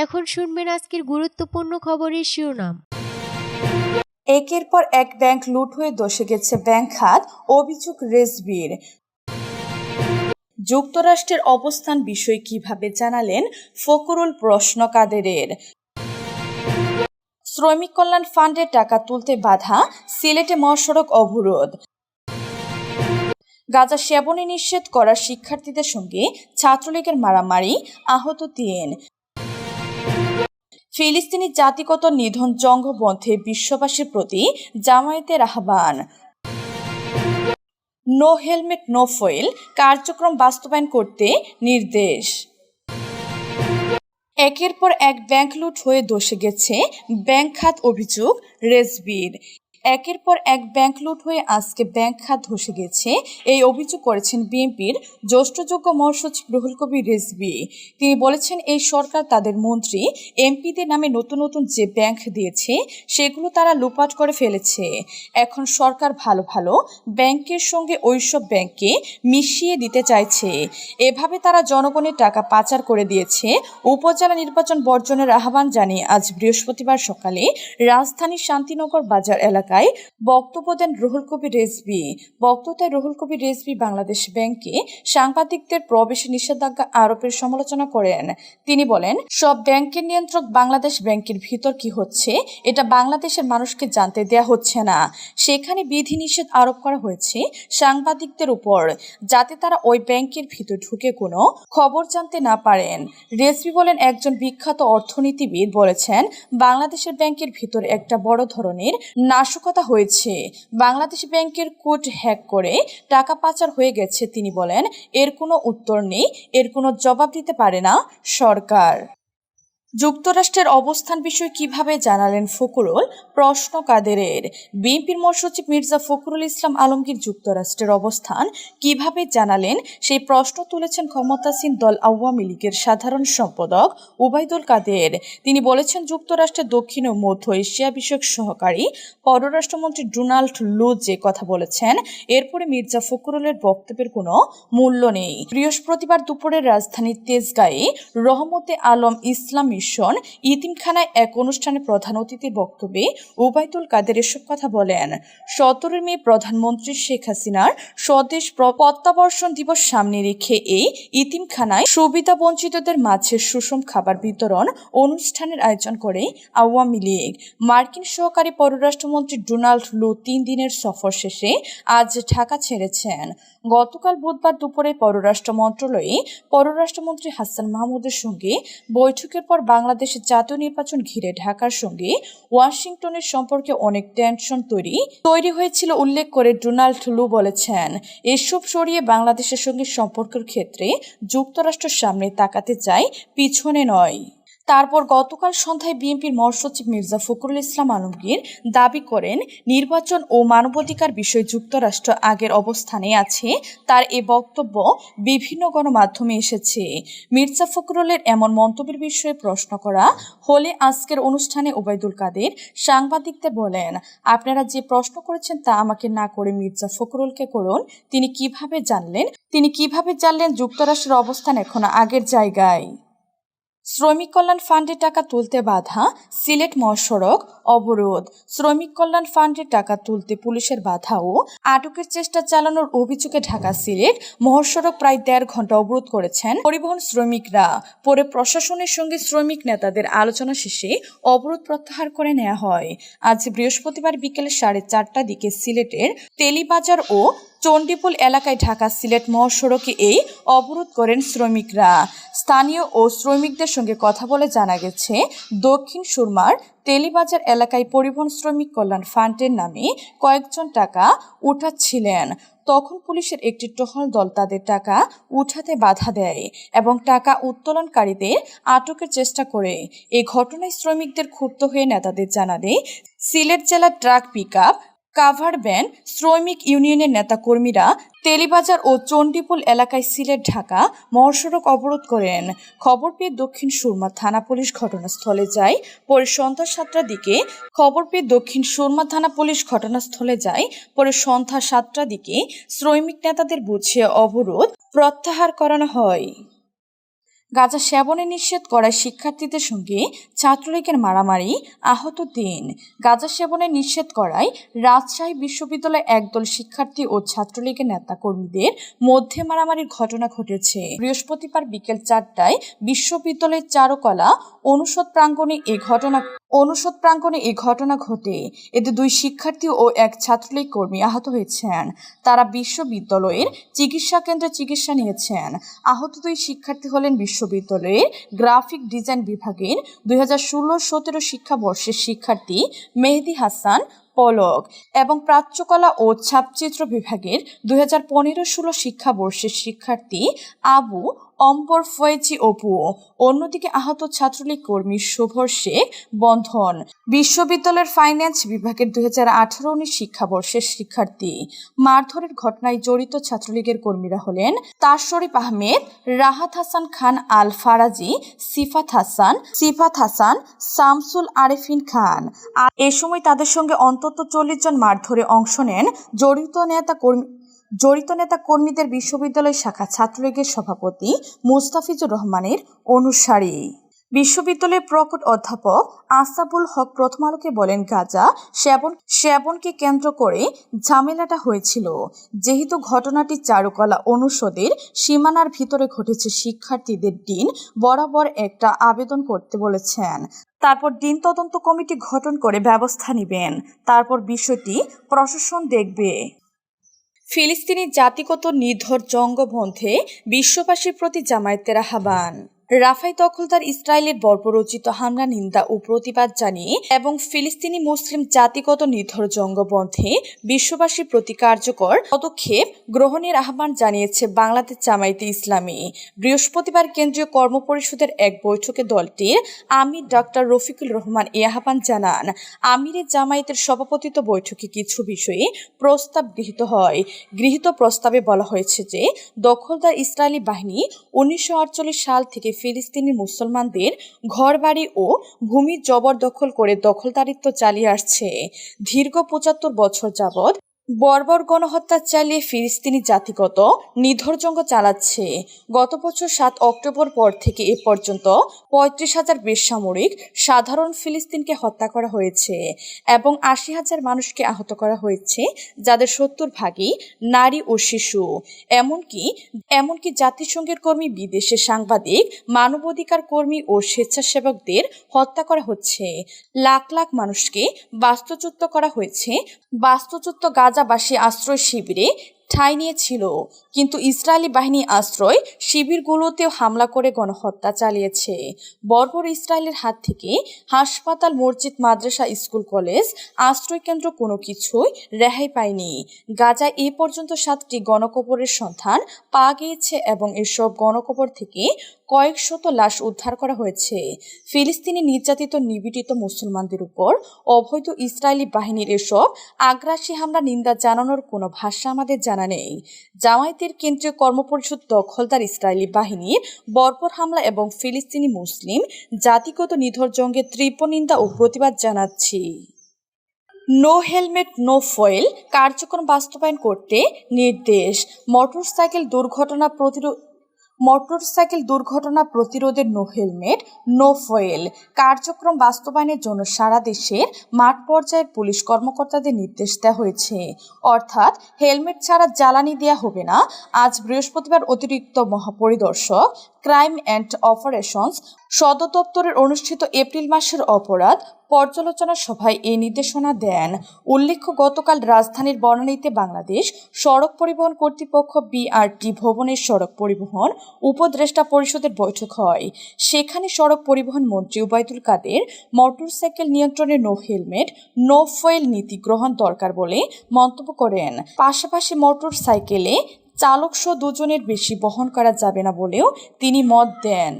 এখন শুনবেন আজকের গুরুত্বপূর্ণ খবরের শিরোনাম। একের পর এক ব্যাংক লুট হয়ে দশে গেছে ব্যাংক খাত, অভিযোগ রেজবির। যুক্তরাষ্ট্রের অবস্থান বিষয় কীভাবে জানালেন? ফকরুল প্রশ্ন কাদেরের। শ্রমিক কল্যাণ ফান্ডের টাকা তুলতে বাধা, সিলেটে মহাসড়ক অবরোধ। গাজা সেবনে নিষেধ করা শিক্ষার্থীদের সঙ্গে ছাত্রলীগের মারামারি, আহত তিন। ফিলিস্তিনি জাতিগত নিধন জঙ্গবন্ধে বিশ্ববাসীর প্রতি জামায়াতের আহ্বান। নো হেলমেট, নো ফয়েল, কার্যক্রম বাস্তবায়ন করতে নির্দেশ। একের পর এক ব্যাংক লুট হয়ে দোষে গেছে ব্যাংক খাত অভিযোগ রেজবির একের পর এক ব্যাংক লুট হয়ে আজকে ব্যাংক খাত ধসে গেছে। এই অভিযোগ করেছেন বিএনপির জ্যেষ্ঠযোগ্য মহাসচিব রুহুল কবির রেজবি তিনি বলেছেন, এই সরকার তাদের মন্ত্রী, এমপিদের নামে নতুন নতুন যে ব্যাংক দিয়েছে, সেগুলো তারা লুপাট করে ফেলেছে। এখন সরকার ভালো ভালো ব্যাংকের সঙ্গে ওইসব ব্যাংককে মিশিয়ে দিতে চাইছে। এভাবে তারা জনগণের টাকা পাচার করে দিয়েছে। উপজেলা নির্বাচন বর্জনের আহ্বান জানিয়ে আজ বৃহস্পতিবার সকালে রাজধানীর শান্তিনগর বাজার এলাকায় বক্তব্য দেন রুহুল কবির রেজবি বক্তব্যে রুহুল কবির রেজবি বাংলাদেশ ব্যাংকে সাংবাদিকদের প্রবেশে নিষেধাজ্ঞা আরোপের সমালোচনা করেন। তিনি বলেন, সব ব্যাংকের নিয়ন্ত্রক বাংলাদেশ ব্যাংকের ভিতর কি হচ্ছে, এটা বাংলাদেশের মানুষকে জানতে দেয়া হচ্ছে না। সেখানে বিধিনিষেধ আরোপ করা হয়েছে সাংবাদিকদের উপর, যাতে তারা ওই ব্যাংকের ভিতর ঢুকে কোনো খবর জানতে না পারেন। রেজবি বলেন, একজন বিখ্যাত অর্থনীতিবিদ বলেছেন, বাংলাদেশের ব্যাংকের ভিতর একটা বড় ধরনের নাশকতা হয়েছে। বাংলাদেশ ব্যাংকের কোড হ্যাক করে টাকা পাচার হয়ে গেছে, তিনি বলেন। এর কোনো উত্তর নেই, এর কোনো জবাব দিতে পারে না সরকার। যুক্তরাষ্ট্রের অবস্থান বিষয়ে কীভাবে জানালেন ফখরুল? প্রশ্ন কাদেরের। বিএনপির মহাসচিব মির্জা ফখরুল ইসলাম আলমগীর যুক্তরাষ্ট্রের অবস্থান কীভাবে জানালেন? সেই প্রশ্ন তুলেছেন ক্ষমতাসীন দল আওয়ামী লীগের সাধারণ সম্পাদক উবাইদুল কাদের। তিনি বলেছেন, যুক্তরাষ্ট্রের দক্ষিণ ও মধ্য এশিয়া বিষয়ক সহকারী পররাষ্ট্রমন্ত্রী ডোনাল্ড লু যে কথা বলেছেন, এরপরে মির্জা ফখরুলের বক্তব্যের কোনো মূল্য নেই। বৃহস্পতিবার দুপুরে রাজধানীর তেজগাঁয়ে রহমতে আলম ইসলাম মিশন ইতিমখানায় এক অনুষ্ঠানে প্রধান অতিথির বক্তব্যে ওবায়দুল কাদের এসব কথা বলেন। সতেরোই মে প্রধানমন্ত্রী শেখ হাসিনার স্বদেশ প্রত্যাবর্ষণ দিবস সামনে রেখে এই ইতিমখানায় সুবিধা বঞ্চিতদের মাঝে সুষম খাবার বিতরণ অনুষ্ঠানের আয়োজন করে আওয়ামী লীগ। মার্কিন সহকারী পররাষ্ট্রমন্ত্রী ডোনাল্ড লু তিন দিনের সফর শেষে আজ ঢাকা ছেড়েছেন। গতকাল বুধবার দুপুরে পররাষ্ট্র মন্ত্রণালয়ে পররাষ্ট্রমন্ত্রী হাসান মাহমুদের সঙ্গে বৈঠকের পর বাংলাদেশের জাতীয় নির্বাচন ঘিরে ঢাকার সঙ্গে ওয়াশিংটনের সম্পর্কে অনেক টেনশন তৈরি তৈরি হয়েছিল উল্লেখ করে ডোনাল্ড লু বলেছেন, এসব সরিয়ে বাংলাদেশের সঙ্গে সম্পর্কের ক্ষেত্রে যুক্তরাষ্ট্রের সামনে তাকাতে চায় পিছনে নয়। তারপর গতকাল সন্ধ্যায় বিএনপির মহাসচিব মির্জা ফখরুল ইসলাম আলমগীর দাবি করেন, নির্বাচন ও মানবাধিকার বিষয়ে যুক্তরাষ্ট্র আগের অবস্থানে আছে, তার এ বক্তব্য বিভিন্ন গণমাধ্যমে এসেছে। মির্জা ফখরুলের এমন মন্তব্যের বিষয়ে প্রশ্ন করা হলে আজকের অনুষ্ঠানে ওবায়দুল কাদের সাংবাদিকদের বলেন, আপনারা যে প্রশ্ন করেছেন তা আমাকে না করে মির্জা ফখরুলকে করুন। তিনি কীভাবে জানলেন? তিনি কীভাবে জানলেন যুক্তরাষ্ট্রের অবস্থান এখন আগের জায়গায়? শ্রমিক কল্যাণ ফান্ডের টাকা তুলতে বাধা, সিলেট মহাসড়ক অবরোধ। শ্রমিক কল্যাণ ফান্ডের টাকা তুলতে পুলিশের বাধা ও আটকের চেষ্টা চালানোর অভিযোগে ঢাকা সিলেট মহাসড়ক প্রায় দেড় ঘণ্টা অবরোধ করেছেন পরিবহন শ্রমিকরা। পরে প্রশাসনের সঙ্গে শ্রমিক নেতাদের আলোচনা শেষে অবরোধ প্রত্যাহার করে নেওয়া হয়। আজ বৃহস্পতিবার বিকেলে সাড়ে চারটা দিকে সিলেটের তেলিবাজার ও চণ্ডীপুল এলাকায় ঢাকা সিলেট মহাসড়কে এই অবরোধ করেন শ্রমিকরা। স্থানীয় ও শ্রমিকদের সঙ্গে কথা বলে জানা গেছে, দক্ষিণ সুরমার তেলিবাজার এলাকায় পরিবহন শ্রমিক কল্যাণ ফান্ডের নামে কয়েকজন টাকা উঠাচ্ছিলেন। তখন পুলিশের একটি টহল দল তাদের টাকা উঠাতে বাধা দেয় এবং টাকা উত্তোলনকারীদের আটকের চেষ্টা করে। এই ঘটনায় শ্রমিকদের ক্ষুব্ধ হয়ে নেতাদের জানালে সিলেট জেলার ট্রাক পিক কাভার ভ্যান শ্রমিক ইউনিয়নের নেতাকর্মীরা তেলিবাজার ও চণ্ডীপুল এলাকায় সিলেট, ঢাকা মহাসড়ক অবরোধ করেন। খবর পেয়ে দক্ষিণ সুরমা থানা পুলিশ ঘটনাস্থলে যায়। পরে সন্ধ্যা সাতটার দিকে খবর পেয়ে দক্ষিণ সুরমা থানা পুলিশ ঘটনাস্থলে যায়। পরে সন্ধ্যা সাতটার দিকে শ্রমিক নেতাদের বুঝিয়ে অবরোধ প্রত্যাহার করানো হয়। গাঁজা সেবনে নিষেধ করায় শিক্ষার্থীদের সঙ্গে ছাত্রলীগের মারামারি আহত তিন। গাঁজা সেবনে নিষেধ করায় রাজশাহী বিশ্ববিদ্যালয়ে একদল শিক্ষার্থী ও ছাত্রলীগের নেতা কর্মীদের মধ্যে মারামারির ঘটনা ঘটেছে। বৃহস্পতিবার বিকেল চারটায় বিশ্ববিদ্যালয়ের চারুকলা অনুষদ প্রাঙ্গণে এ ঘটনা অনুষদ প্রাঙ্গণে এই ঘটনা ঘটে। এতে দুই শিক্ষার্থী ও এক ছাত্রলীগ কর্মী আহত হয়েছেন। তারা বিশ্ববিদ্যালয়ের চিকিৎসা কেন্দ্রে চিকিৎসা নিয়েছেন। আহত দুই শিক্ষার্থী হলেন বিশ্ববিদ্যালয়ের গ্রাফিক ডিজাইন বিভাগের দুই হাজার ষোলো সতেরো শিক্ষাবর্ষের শিক্ষার্থী মেহেদি হাসান পলক এবং প্রাচ্যকলা ও ছাপচিত্র বিভাগের দুই হাজার পনেরো ষোলো শিক্ষাবর্ষের শিক্ষার্থী আবু অম্বর ফয়েজি অপু অন্যদিকে আহত ছাত্রলীগ কর্মী শুভর শেখ বন্ধন, বিশ্ববিদ্যালয়ের ফাইন্যান্স বিভাগের দুই হাজার আঠারো উনিশ শিক্ষাবর্ষের শিক্ষার্থী। মারধরের ঘটনায় জড়িত ছাত্রলীগের কর্মীরা হলেন তার শরীফ আহমেদ, রাহাত হাসান খান আল ফারাজি সিফাত হাসান সিফাত হাসান, শামসুল আরেফিন খান। আর এ সময় তাদের সঙ্গে অন্তত চল্লিশ জন মারধরে অংশ নেন জড়িত নেতা কর্মী জড়িত নেতা কর্মীদের বিশ্ববিদ্যালয় শাখা ছাত্রলীগের সভাপতি মুস্তাফিজুর রহমানের অনুসারী। বিশ্ববিদ্যালয়ের প্রকট অধ্যাপক আসাবুল হক প্রথম আলোকে বলেন, গাজা সেবন সেবনকে কেন্দ্র করে ঝামেলাটা হয়েছিল। যেহেতু ঘটনাটি চারুকলা অনুষদের সীমানার ভিতরে ঘটেছে, শিক্ষার্থীদের দিন বরাবর একটা আবেদন করতে বলেছেন। তারপর দিন তদন্ত কমিটি গঠন করে ব্যবস্থা নেবেন। তারপর বিষয়টি প্রশাসন দেখবে। ফিলিস্তিনি জাতিগত নির্ধর জঙ্গবন্ধে বিশ্ববাসীর প্রতি জামায়াতের আহ্বান। রাফাই দখলদার ইসরায়েলের বর্বরচিত হামলা, নিন্দা ও প্রতিবাদ জানিয়ে এবং ফিলিস্তিনি মুসলিম জাতিগত নির্ধর জঙ্গবন্ধে বিশ্ববাসীর প্রতি কার্যকর পদক্ষেপ গ্রহণের আহ্বান জানিয়েছে বাংলাদেশ জামায়াতে ইসলামী। বৃহস্পতিবার কেন্দ্রীয় কর্মপরিষদের এক বৈঠকে দলটির আমির ডক্টর রফিকুল রহমান এ আহ্বান জানান। আমিরের জামায়াতের সভাপতিত্ব বৈঠকে কিছু বিষয়ে প্রস্তাব গৃহীত হয়। গৃহীত প্রস্তাবে বলা হয়েছে যে, দখলদার ইসরায়েলি বাহিনী উনিশশো আটচল্লিশ সাল থেকে ফিলিস্তিনি মুসলমানদের ঘরবাড়ি ও ভূমি জবরদখল করে দখলদারিত্ব চালিয়ে আসছে। দীর্ঘ পঁচাত্তর বছর যাবৎ বর্বর গণহত্যা চালিয়ে ফিলিস্তিনি জাতিগত নিধরজঙ্গ চালাচ্ছে। গত বছর সাত অক্টোবর পর থেকে এ পর্যন্ত পঁয়ত্রিশ হাজার বেসামরিক সাধারণ ফিলিস্তিনকে হত্যা করা হয়েছে এবং আশি হাজার মানুষকে আহত করা হয়েছে, যাদের সত্তর ভাগই নারী ও শিশু। এমনকি এমনকি জাতিসংঘের কর্মী, বিদেশে সাংবাদিক, মানবাধিকার কর্মী ও স্বেচ্ছাসেবকদের হত্যা করা হচ্ছে। লাখ লাখ মানুষকে বাস্তুচ্যুত করা হয়েছে। বাস্তুচ্যুত গাজাবাসী আশ্রয় শিবিরে ঠাঁই নিয়েছিল। কিন্তু ইসরায়েলি বাহিনী আশ্রয় শিবিরগুলোতেও হামলা করে গণহত্যা চালিয়েছে। বর্বর ইসরায়েলের হাত থেকে হাসপাতাল, মসজিদ, মাদ্রাসা, স্কুল, কলেজ আশ্রয় কেন্দ্র কোনো কিছুই রেহাই পায়নি। গাজায় এ পর্যন্ত সাতটি গণকবরের সন্ধান পাওয়া গিয়েছে এবং এসব গণকবর থেকে কয়েক শত লাশ উদ্ধার করা হয়েছে। ফিলিস্তিনি নির্যাতিত নিপীড়িত মুসলমানদের উপর অবৈধ ইসরায়েলি বাহিনীর এসব আগ্রাসী হামলা নিন্দা জানানোর কোনো ভাষা আমাদের জানা নেই। জামায়াতের কেন্দ্রীয় কর্মপরিষদ দখলদার ইসরায়েলি বাহিনী বর্বর হামলা এবং ফিলিস্তিনি মুসলিম জাতিগত নিধর জঙ্গের তীব্র নিন্দা ও প্রতিবাদ জানাচ্ছি। নো হেলমেট, নো ফয়েল কার্যক্রম বাস্তবায়ন করতে নির্দেশ। মোটরসাইকেল দুর্ঘটনা প্রতিরোধ মোটরসাইকেল দুর্ঘটনা প্রতিরোধের নো হেলমেট, নো ফয়েল। কার্যক্রম বাস্তবায়নের জন্য সারা দেশের মাঠ পর্যায়ের পুলিশ কর্মকর্তাদের নির্দেশ দেওয়া হয়েছে। অর্থাৎ হেলমেট ছাড়া জ্বালানি দেওয়া হবে না। আজ বৃহস্পতিবার অতিরিক্ত মহাপরিদর্শক, ক্রাইম অ্যান্ড অপারেশনস সদর দপ্তরের অনুষ্ঠিত এপ্রিল মাসের অপরাধ পর্যালোচনা সভায় এই নির্দেশনা দেন। উল্লেখ্য, গতকাল রাজধানীর বনানীতে বাংলাদেশ সড়ক পরিবহন কর্তৃপক্ষ বিআরটি ভবনের সড়ক পরিবহন উপদেষ্টা পরিষদের বৈঠক হয়। সেখানে সড়ক পরিবহন মন্ত্রী উবায়দুল কাদের, মোটরসাইকেল নিয়ন্ত্রণে নো হেলমেট, নো ফয়েল নীতি গ্রহণ দরকার বলে মন্তব্য করেন। পাশাপাশি মোটর সাইকেলে চালকসহ দুজনের বেশি বহন করা যাবে না বলেও তিনি মত দেন।